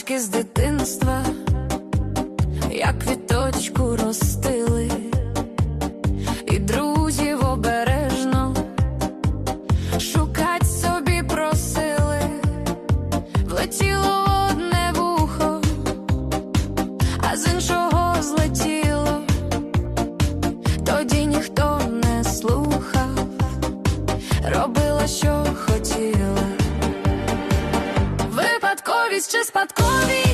Стрічки з дитинства, як квіточку ростили, і друзів обережно шукать собі просили, влетіло одне вухо, а з іншого. колись ще спадкові.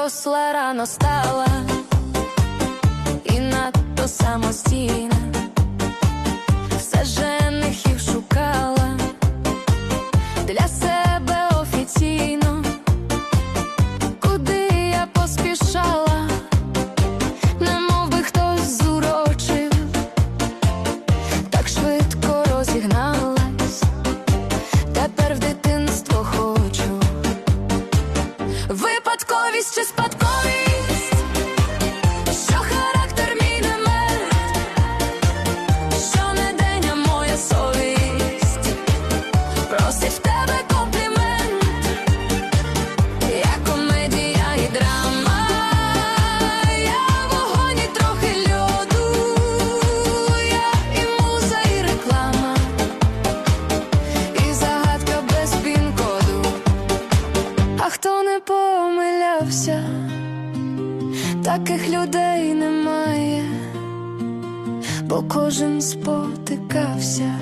доросла рано стала і надто самостійна, все женихів шукала для себе. випадковість чи спадковість таких людей немає, бо кожен спотикався,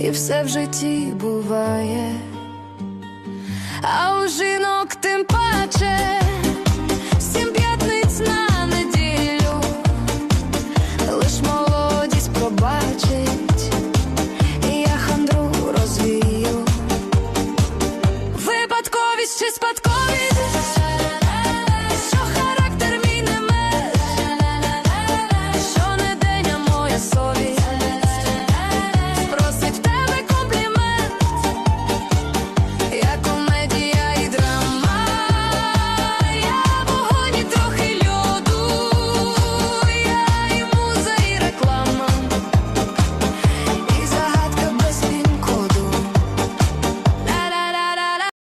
і все в житті буває, а у жінок тим паче.